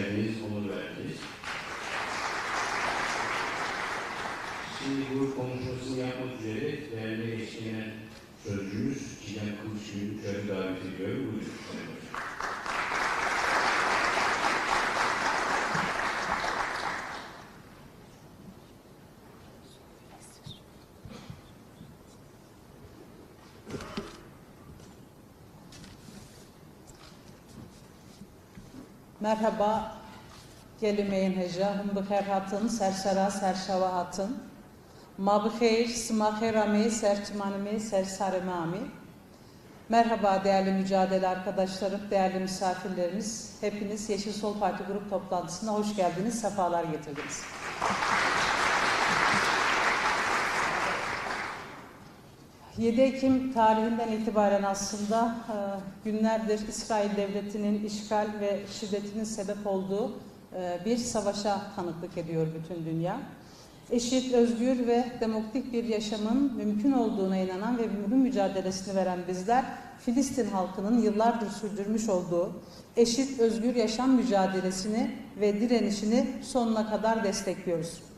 onur verdiniz. Şimdi bu konuşmasını yapmak üzere değerli eşliğine sözcümüz Çiğdem Kılıçgül'ü davet ediyorum. Buyurun. Merhaba, gelimeyin heja, hum bixer hatın, sersera, serşava hatın. Ma bixeyr, sma xeyrami, serçmanimi, sersarımami. Merhaba değerli mücadele arkadaşlarım, değerli misafirlerimiz. Hepiniz Yeşil Sol Parti grup toplantısına hoş geldiniz, sefalar getirdiniz. ...7 Ekim tarihinden itibaren aslında e, günlerdir İsrail Devleti'nin işgal ve şiddetinin sebep olduğu e, bir savaşa tanıklık ediyor bütün dünya. Eşit, özgür ve demokratik bir yaşamın mümkün olduğuna inanan ve bunun mücadelesini veren bizler, Filistin halkının yıllardır sürdürmüş olduğu eşit, özgür yaşam mücadelesini ve direnişini sonuna kadar destekliyoruz.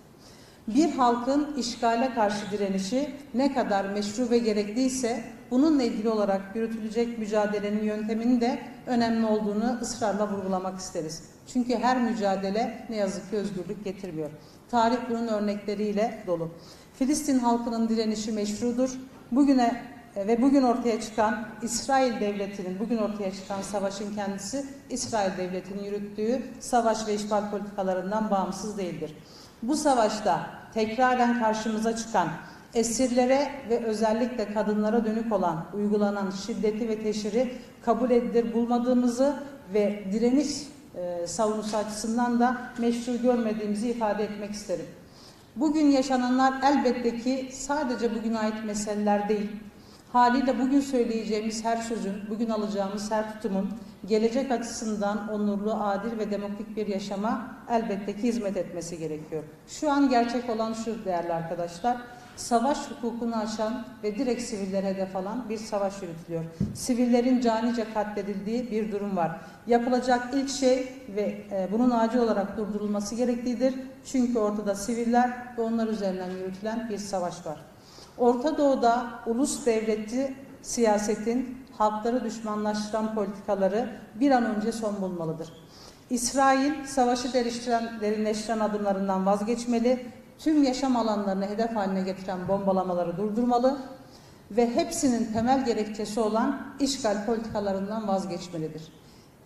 Bir halkın işgale karşı direnişi ne kadar meşru ve gerekliyse bununla ilgili olarak yürütülecek mücadelenin yönteminin de önemli olduğunu ısrarla vurgulamak isteriz. Çünkü her mücadele ne yazık ki özgürlük getirmiyor. Tarih bunun örnekleriyle dolu. Filistin halkının direnişi meşrudur. Bugüne e, ve bugün ortaya çıkan İsrail devletinin bugün ortaya çıkan savaşın kendisi İsrail devletinin yürüttüğü savaş ve işgal politikalarından bağımsız değildir. Bu savaşta tekraren karşımıza çıkan esirlere ve özellikle kadınlara dönük olan uygulanan şiddeti ve teşhiri kabul edilir bulmadığımızı ve direniş e, savunusu açısından da meşru görmediğimizi ifade etmek isterim. Bugün yaşananlar elbette ki sadece bugüne ait meseleler değil. Haliyle bugün söyleyeceğimiz her sözün, bugün alacağımız her tutumun gelecek açısından onurlu, adil ve demokratik bir yaşama elbette ki hizmet etmesi gerekiyor. Şu an gerçek olan şu değerli arkadaşlar, savaş hukukunu aşan ve direkt sivillere hedef alan bir savaş yürütülüyor. Sivillerin canice katledildiği bir durum var. Yapılacak ilk şey ve e, bunun acil olarak durdurulması gereklidir. Çünkü ortada siviller ve onlar üzerinden yürütülen bir savaş var. Orta Doğu'da ulus devleti siyasetin halkları düşmanlaştıran politikaları bir an önce son bulmalıdır. İsrail savaşı derinleştiren, derinleştiren adımlarından vazgeçmeli, tüm yaşam alanlarını hedef haline getiren bombalamaları durdurmalı ve hepsinin temel gerekçesi olan işgal politikalarından vazgeçmelidir.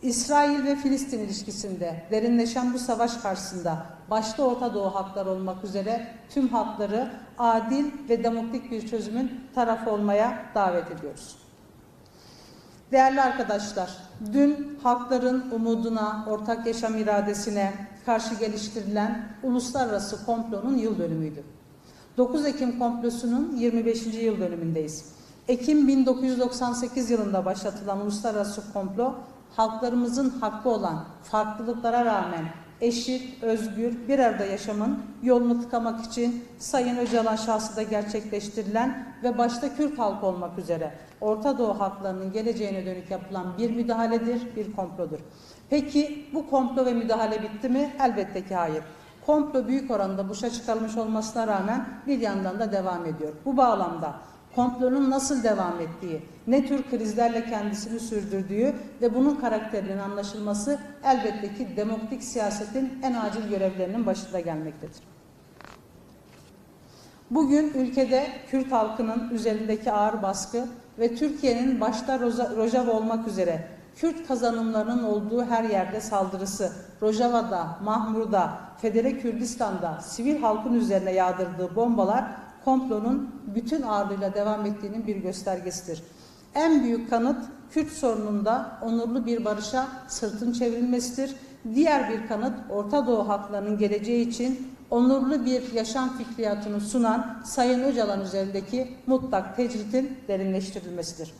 İsrail ve Filistin ilişkisinde derinleşen bu savaş karşısında başta Orta Doğu halkları olmak üzere tüm halkları adil ve demokratik bir çözümün tarafı olmaya davet ediyoruz. Değerli arkadaşlar, dün halkların umuduna, ortak yaşam iradesine karşı geliştirilen uluslararası komplonun yıl dönümüydü. 9 Ekim komplosunun 25. yıl dönümündeyiz. Ekim 1998 yılında başlatılan uluslararası komplo halklarımızın hakkı olan farklılıklara rağmen eşit, özgür bir arada yaşamın yolunu tıkamak için Sayın Öcalan şahsı da gerçekleştirilen ve başta Kürt halkı olmak üzere Orta Doğu halklarının geleceğine dönük yapılan bir müdahaledir, bir komplodur. Peki bu komplo ve müdahale bitti mi? Elbette ki hayır. Komplo büyük oranda boşa çıkarılmış olmasına rağmen bir yandan da devam ediyor. Bu bağlamda komplonun nasıl devam ettiği, ne tür krizlerle kendisini sürdürdüğü ve bunun karakterinin anlaşılması elbette ki demokratik siyasetin en acil görevlerinin başında gelmektedir. Bugün ülkede Kürt halkının üzerindeki ağır baskı ve Türkiye'nin başta Rojava olmak üzere Kürt kazanımlarının olduğu her yerde saldırısı, Rojava'da, Mahmur'da, Federe Kürdistan'da sivil halkın üzerine yağdırdığı bombalar komplonun bütün ağırlığıyla devam ettiğinin bir göstergesidir. En büyük kanıt Kürt sorununda onurlu bir barışa sırtın çevrilmesidir. Diğer bir kanıt Orta Doğu halklarının geleceği için onurlu bir yaşam fikriyatını sunan Sayın Öcalan üzerindeki mutlak tecritin derinleştirilmesidir.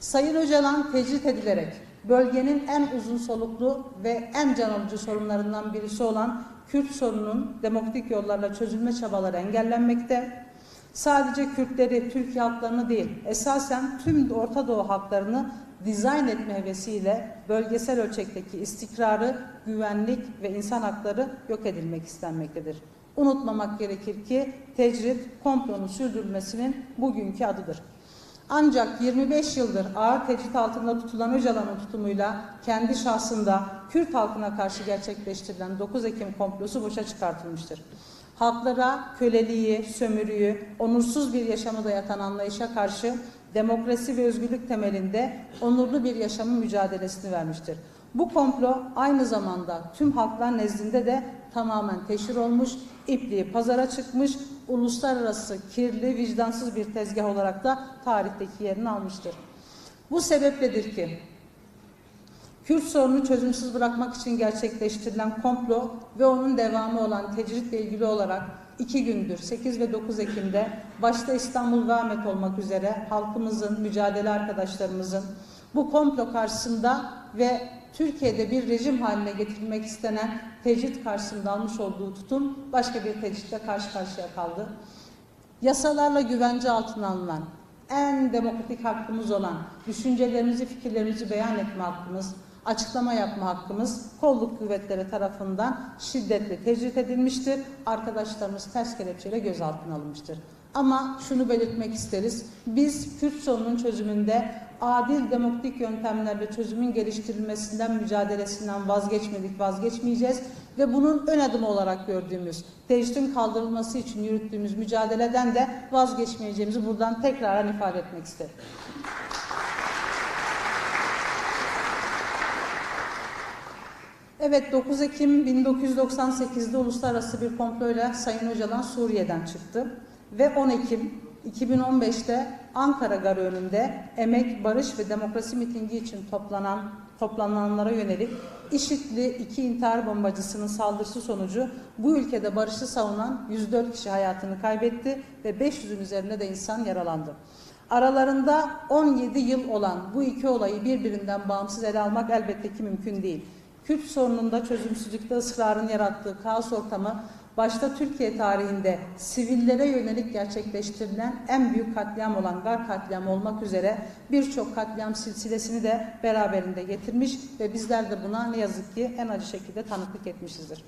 Sayın Öcalan tecrit edilerek bölgenin en uzun soluklu ve en can alıcı sorunlarından birisi olan Kürt sorununun demokratik yollarla çözülme çabaları engellenmekte. Sadece Kürtleri, Türkiye halklarını değil, esasen tüm Orta Doğu halklarını dizayn etme hevesiyle bölgesel ölçekteki istikrarı, güvenlik ve insan hakları yok edilmek istenmektedir. Unutmamak gerekir ki tecrit komplonun sürdürülmesinin bugünkü adıdır. Ancak 25 yıldır ağır tecrit altında tutulan Öcalan'ın tutumuyla kendi şahsında Kürt halkına karşı gerçekleştirilen 9 Ekim komplosu boşa çıkartılmıştır. Halklara köleliği, sömürüyü, onursuz bir yaşamı dayatan anlayışa karşı demokrasi ve özgürlük temelinde onurlu bir yaşamın mücadelesini vermiştir. Bu komplo aynı zamanda tüm halklar nezdinde de tamamen teşhir olmuş, ipliği pazara çıkmış, uluslararası kirli, vicdansız bir tezgah olarak da tarihteki yerini almıştır. Bu sebepledir ki Kürt sorunu çözümsüz bırakmak için gerçekleştirilen komplo ve onun devamı olan tecritle ilgili olarak iki gündür 8 ve 9 Ekim'de başta İstanbul ve Ahmet olmak üzere halkımızın, mücadele arkadaşlarımızın bu komplo karşısında ve Türkiye'de bir rejim haline getirilmek istenen tecrit karşısında almış olduğu tutum başka bir tecritle karşı karşıya kaldı. Yasalarla güvence altına alınan, en demokratik hakkımız olan düşüncelerimizi, fikirlerimizi beyan etme hakkımız, açıklama yapma hakkımız kolluk kuvvetleri tarafından şiddetle tecrit edilmiştir. Arkadaşlarımız ters kelepçeyle gözaltına alınmıştır. Ama şunu belirtmek isteriz. Biz Kürt sorunun çözümünde adil demokratik yöntemlerle çözümün geliştirilmesinden, mücadelesinden vazgeçmedik, vazgeçmeyeceğiz. Ve bunun ön adımı olarak gördüğümüz, tecritin kaldırılması için yürüttüğümüz mücadeleden de vazgeçmeyeceğimizi buradan tekrar ifade etmek isterim. Evet 9 Ekim 1998'de uluslararası bir komployla Sayın Öcalan Suriye'den çıktı. Ve 10 Ekim 2015'te Ankara Garı önünde Emek, Barış ve Demokrasi mitingi için toplanan toplananlara yönelik IŞİD'li iki intihar bombacısının saldırısı sonucu bu ülkede barışı savunan 104 kişi hayatını kaybetti ve 500'ün üzerinde de insan yaralandı. Aralarında 17 yıl olan bu iki olayı birbirinden bağımsız ele almak elbette ki mümkün değil. Kürt sorununda çözümsüzlükte ısrarın yarattığı kaos ortamı başta Türkiye tarihinde sivillere yönelik gerçekleştirilen en büyük katliam olan Gar katliamı olmak üzere birçok katliam silsilesini de beraberinde getirmiş ve bizler de buna ne yazık ki en acı şekilde tanıklık etmişizdir.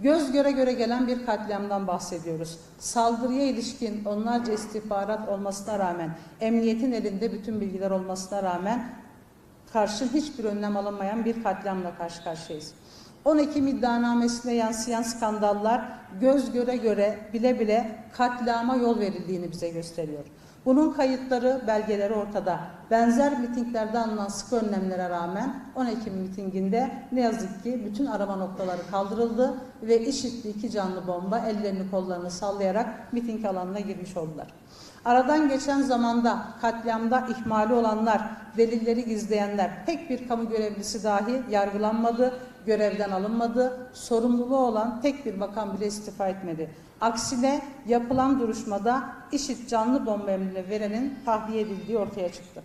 Göz göre göre gelen bir katliamdan bahsediyoruz. Saldırıya ilişkin onlarca istihbarat olmasına rağmen, emniyetin elinde bütün bilgiler olmasına rağmen karşın hiçbir önlem alınmayan bir katliamla karşı karşıyayız. 10 Ekim iddianamesine yansıyan skandallar göz göre göre bile bile katliama yol verildiğini bize gösteriyor. Bunun kayıtları, belgeleri ortada. Benzer mitinglerde alınan sıkı önlemlere rağmen 10 Ekim mitinginde ne yazık ki bütün arama noktaları kaldırıldı ve IŞİD'li iki canlı bomba ellerini kollarını sallayarak miting alanına girmiş oldular. Aradan geçen zamanda katliamda ihmali olanlar, delilleri gizleyenler pek bir kamu görevlisi dahi yargılanmadı, görevden alınmadı, sorumluluğu olan tek bir makam bile istifa etmedi. Aksine yapılan duruşmada IŞİD canlı bomba emrini verenin tahliye edildiği ortaya çıktı.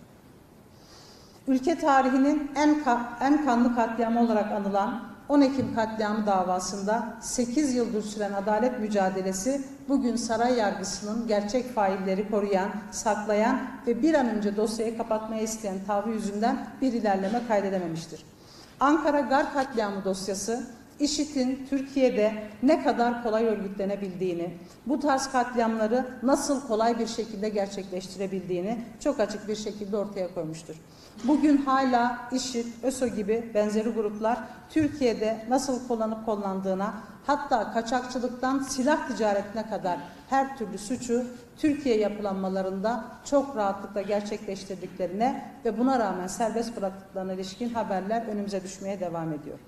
Ülke tarihinin en, ka en kanlı katliamı olarak anılan 10 Ekim katliamı davasında 8 yıldır süren adalet mücadelesi bugün saray yargısının gerçek failleri koruyan, saklayan ve bir an önce dosyayı kapatmaya isteyen tavrı yüzünden bir ilerleme kaydedememiştir. Ankara Gar katliamı dosyası IŞİD'in Türkiye'de ne kadar kolay örgütlenebildiğini, bu tarz katliamları nasıl kolay bir şekilde gerçekleştirebildiğini çok açık bir şekilde ortaya koymuştur. Bugün hala IŞİD, ÖSO gibi benzeri gruplar Türkiye'de nasıl kullanıp kullandığına, hatta kaçakçılıktan silah ticaretine kadar her türlü suçu Türkiye yapılanmalarında çok rahatlıkla gerçekleştirdiklerine ve buna rağmen serbest bıraktıklarına ilişkin haberler önümüze düşmeye devam ediyor.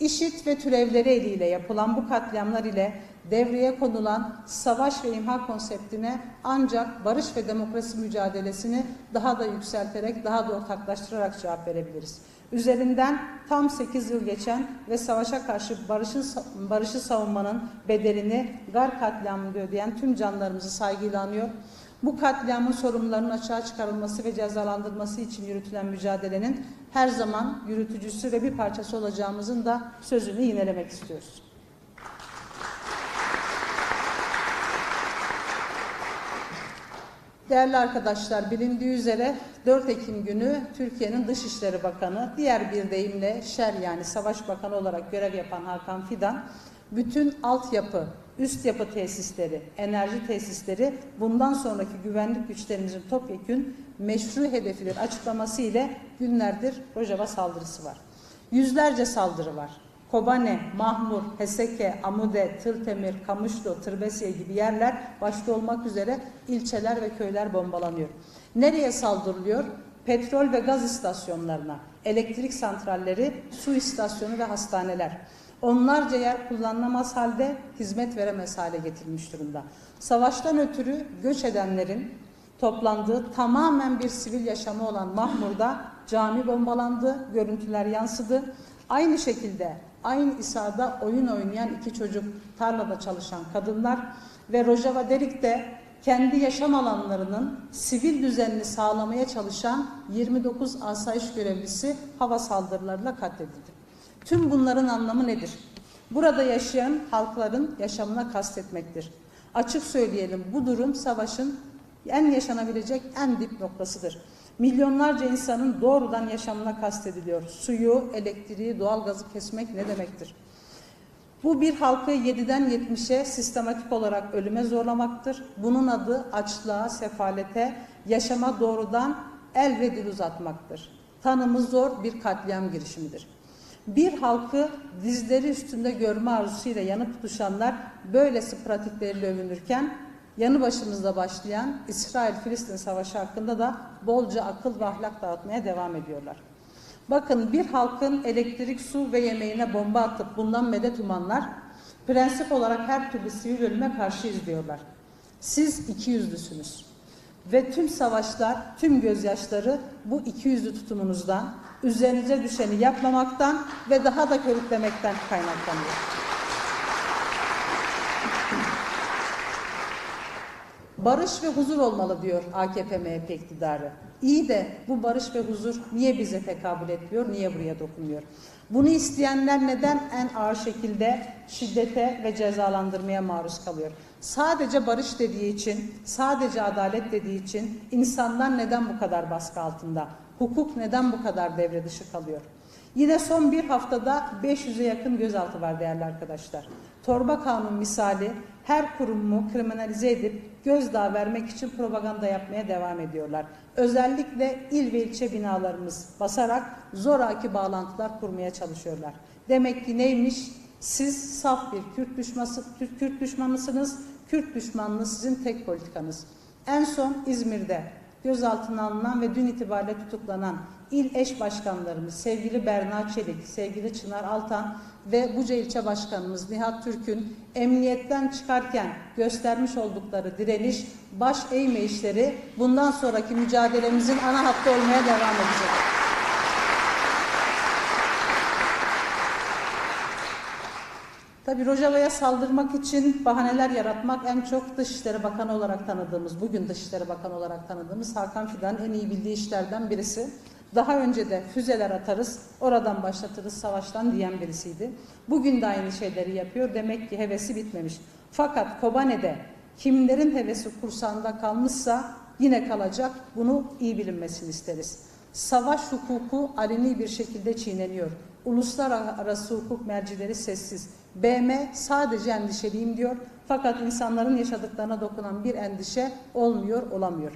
İşit ve türevleri eliyle yapılan bu katliamlar ile devreye konulan savaş ve imha konseptine ancak barış ve demokrasi mücadelesini daha da yükselterek, daha da ortaklaştırarak cevap verebiliriz. Üzerinden tam 8 yıl geçen ve savaşa karşı barışın, barışı savunmanın bedelini Gar katliamında ödeyen tüm canlarımızı saygıyla anıyor. Bu katliamın sorumlularının açığa çıkarılması ve cezalandırılması için yürütülen mücadelenin her zaman yürütücüsü ve bir parçası olacağımızın da sözünü yinelemek istiyoruz. Değerli arkadaşlar, bilindiği üzere 4 Ekim günü Türkiye'nin Dışişleri Bakanı, diğer bir deyimle şer yani Savaş Bakanı olarak görev yapan Hakan Fidan, bütün altyapı, üst yapı tesisleri, enerji tesisleri bundan sonraki güvenlik güçlerimizin topyekün meşru hedefidir açıklaması ile günlerdir Rojava saldırısı var. Yüzlerce saldırı var. Kobane, Mahmur, Heseke, Amude, Tıltemir, Kamışlı, Tırbesiye gibi yerler başta olmak üzere ilçeler ve köyler bombalanıyor. Nereye saldırılıyor? Petrol ve gaz istasyonlarına, elektrik santralleri, su istasyonu ve hastaneler. Onlarca yer kullanılamaz halde hizmet veremez hale getirilmiş durumda. Savaştan ötürü göç edenlerin toplandığı tamamen bir sivil yaşamı olan Mahmur'da cami bombalandı, görüntüler yansıdı. Aynı şekilde aynı İsa'da oyun oynayan iki çocuk, tarlada çalışan kadınlar ve Rojava Derik'te kendi yaşam alanlarının sivil düzenini sağlamaya çalışan 29 asayiş görevlisi hava saldırılarıyla katledildi. Tüm bunların anlamı nedir? Burada yaşayan halkların yaşamına kastetmektir. Açık söyleyelim bu durum savaşın en yaşanabilecek en dip noktasıdır. Milyonlarca insanın doğrudan yaşamına kastediliyor. Suyu, elektriği, doğalgazı kesmek ne demektir? Bu bir halkı 7'den 70'e sistematik olarak ölüme zorlamaktır. Bunun adı açlığa, sefalete, yaşama doğrudan el ve dil uzatmaktır. Tanımı zor bir katliam girişimidir. Bir halkı dizleri üstünde görme arzusuyla yanıp tutuşanlar böylesi pratikleriyle övünürken yanı başımızda başlayan İsrail-Filistin savaşı hakkında da bolca akıl ve ahlak dağıtmaya devam ediyorlar. Bakın bir halkın elektrik, su ve yemeğine bomba atıp bundan medet umanlar prensip olarak her türlü sivil ölüme karşıyız diyorlar. Siz iki yüzlüsünüz. Ve tüm savaşlar, tüm gözyaşları bu iki yüzlü tutumunuzdan, üzerinize düşeni yapmamaktan ve daha da körüklemekten kaynaklanıyor. Barış ve huzur olmalı diyor AKP MHP iktidarı. İyi de bu barış ve huzur niye bize tekabül etmiyor, niye buraya dokunmuyor? Bunu isteyenler neden en ağır şekilde şiddete ve cezalandırmaya maruz kalıyor? Sadece barış dediği için, sadece adalet dediği için insanlar neden bu kadar baskı altında? Hukuk neden bu kadar devre dışı kalıyor? Yine son bir haftada 500'e yakın gözaltı var değerli arkadaşlar. Torba kanun misali her kurumu kriminalize edip gözdağı vermek için propaganda yapmaya devam ediyorlar. Özellikle il ve ilçe binalarımız basarak zoraki bağlantılar kurmaya çalışıyorlar. Demek ki neymiş? Siz saf bir Kürt, düşması, Kürt düşmanısınız. Kürt düşmanlığı sizin tek politikanız. En son İzmir'de gözaltına alınan ve dün itibariyle tutuklanan il eş başkanlarımız sevgili Berna Çelik, sevgili Çınar Altan ve Buca ilçe başkanımız Nihat Türk'ün emniyetten çıkarken göstermiş oldukları direniş, baş eğme işleri bundan sonraki mücadelemizin ana hattı olmaya devam edecek. Tabii Rojava'ya saldırmak için bahaneler yaratmak en çok Dışişleri Bakanı olarak tanıdığımız, bugün Dışişleri Bakanı olarak tanıdığımız Hakan Fidan'ın en iyi bildiği işlerden birisi. Daha önce de füzeler atarız, oradan başlatırız savaştan diyen birisiydi. Bugün de aynı şeyleri yapıyor. Demek ki hevesi bitmemiş. Fakat Kobane'de kimlerin hevesi kursağında kalmışsa yine kalacak. Bunu iyi bilinmesini isteriz. Savaş hukuku aleni bir şekilde çiğneniyor. Uluslararası hukuk mercileri sessiz. BM sadece endişeliyim diyor. Fakat insanların yaşadıklarına dokunan bir endişe olmuyor, olamıyor.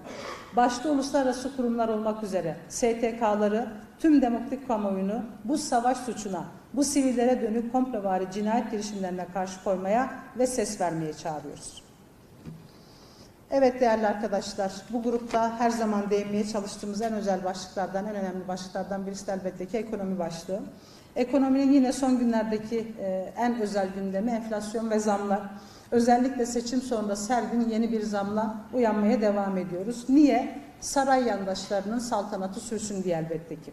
Başta uluslararası kurumlar olmak üzere STK'ları, tüm demokratik kamuoyunu bu savaş suçuna, bu sivillere dönük komplovari cinayet girişimlerine karşı koymaya ve ses vermeye çağırıyoruz. Evet değerli arkadaşlar, bu grupta her zaman değinmeye çalıştığımız en özel başlıklardan, en önemli başlıklardan birisi elbette ki ekonomi başlığı. Ekonominin yine son günlerdeki e, en özel gündemi enflasyon ve zamlar. Özellikle seçim sonrası her gün yeni bir zamla uyanmaya devam ediyoruz. Niye? Saray yandaşlarının saltanatı sürsün diye elbette ki.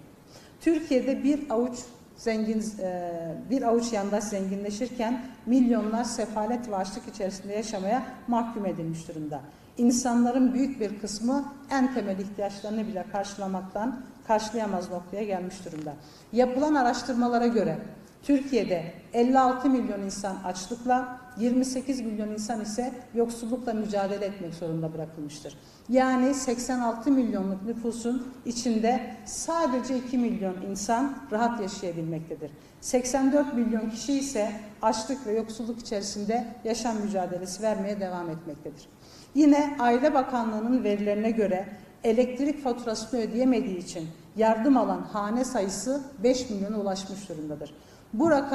Türkiye'de bir avuç zengin e, bir avuç yandaş zenginleşirken milyonlar sefalet ve açlık içerisinde yaşamaya mahkum edilmiş durumda. İnsanların büyük bir kısmı en temel ihtiyaçlarını bile karşılamaktan karşılayamaz noktaya gelmiş durumda. Yapılan araştırmalara göre Türkiye'de 56 milyon insan açlıkla, 28 milyon insan ise yoksullukla mücadele etmek zorunda bırakılmıştır. Yani 86 milyonluk nüfusun içinde sadece 2 milyon insan rahat yaşayabilmektedir. 84 milyon kişi ise açlık ve yoksulluk içerisinde yaşam mücadelesi vermeye devam etmektedir. Yine Aile Bakanlığı'nın verilerine göre elektrik faturasını ödeyemediği için yardım alan hane sayısı 5 milyona ulaşmış durumdadır. Bu rakam